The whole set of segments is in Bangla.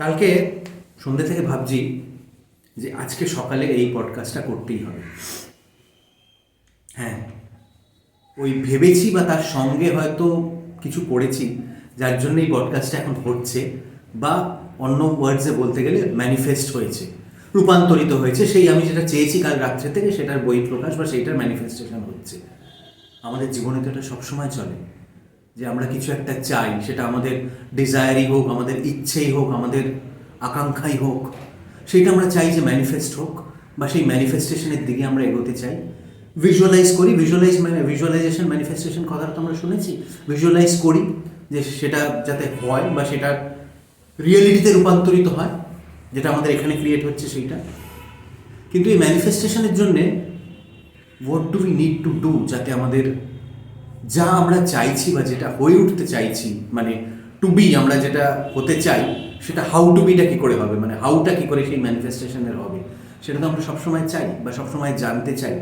কালকে সন্ধ্যে থেকে ভাবছি যে আজকে সকালে এই পডকাস্টটা করতেই হবে। হ্যাঁ ওই ভেবেছি বা তার সঙ্গে হয়তো কিছু করেছি, যার জন্য এই পডকাস্টটা এখন হচ্ছে বা অন্য ওয়ার্ডসে বলতে গেলে ম্যানিফেস্ট হয়েছে, রূপান্তরিত হয়েছে, সেই আমি যেটা চেয়েছি কাল রাত্রে থেকে সেটার বই প্রকাশ বা সেইটার ম্যানিফেস্টেশন হচ্ছে। আমাদের জীবনে তো এটা সবসময় চলে। যে আমরা কিছু একটা চাই, সেটা আমাদের ডিজায়ারই হোক, আমাদের ইচ্ছেই হোক, আমাদের আকাঙ্ক্ষাই হোক সেটা আমরা চাই যে ম্যানিফেস্ট হোক, বা সেই ম্যানিফেস্টেশনের দিকে আমরা এগোতে চাই। ভিজুয়ালাইজ করি ভিজুয়ালাইজ মানে ভিজুয়ালাইজেশন ম্যানিফেস্টেশন কথাটা তো আমরা শুনেছি। ভিজুয়ালাইজ করি যে সেটা যাতে হয় বা সেটা রিয়েলিটিতে রূপান্তরিত হয়, যেটা আমাদের এখানে ক্রিয়েট হচ্ছে সেইটা। কিন্তু এই ম্যানিফেস্টেশনের জন্যে what do we need to do যাতে আমাদের যা আমরা চাইছি বা যেটা হয়ে উঠতে চাইছি মানে টু বি আমরা যেটা হতে চাই, সেটা হাউ টু বিটা কী করে হবে? মানে হাউটা কী করে সেই ম্যানিফেস্টেশনের হবে? সেটা তো আমরা সবসময় চাই বা সবসময় জানতে চাই।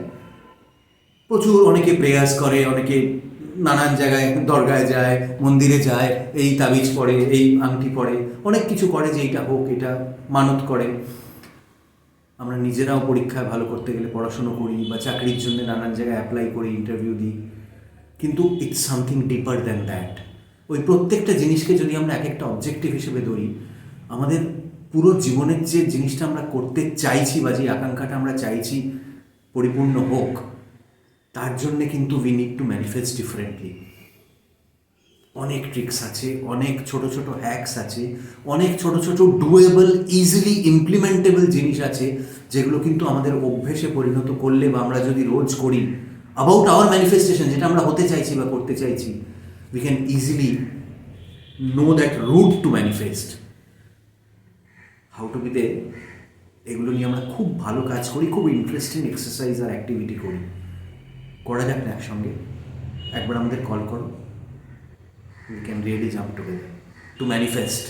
প্রচুর অনেকে প্রেয়ার্স করে, অনেকে নানান জায়গায় দরগায় যায়, মন্দিরে যায়, এই তাবিজ পড়ে, এই আংটি পড়ে, অনেক কিছু করে যে এইটা হোক, এটা মানত করে। আমরা নিজেরাও পরীক্ষায় ভালো করতে গেলে পড়াশুনো করি বা চাকরির জন্য নানান জায়গায় অ্যাপ্লাই করি ইন্টারভিউ দিই। কিন্তু it's something deeper than that ওই প্রত্যেকটা জিনিসকে যদি আমরা এক একটা অবজেক্টিভ হিসেবে ধরি, আমাদের পুরো জীবনের যে জিনিসটা আমরা করতে চাইছি বা যে আকাঙ্ক্ষাটা আমরা চাইছি, পরিপূর্ণ হোক, তার জন্যে কিন্তু we need to manifest differently অনেক ট্রিক্স আছে, অনেক ছোট ছোট হ্যাকস আছে, অনেক ছোট ছোট ডুয়েবল ইজিলি ইমপ্লিমেন্টেবল জিনিস আছে, যেগুলো কিন্তু আমাদের অভ্যেসে পরিণত করলে বা আমরা যদি রোজ করি অ্যাবাউট আওয়ার ম্যানিফেস্টেশন যেটা আমরা হতে চাইছি বা করতে চাইছি we can easily know that route to manifest how to বিতে এগুলো নিয়ে আমরা খুব ভালো কাজ করি, খুব ইন্টারেস্টিং এক্সারসাইজ আর অ্যাক্টিভিটি করি। করা যাক না একসঙ্গে। একবার আমাদের কল করো। We can really jump together to manifest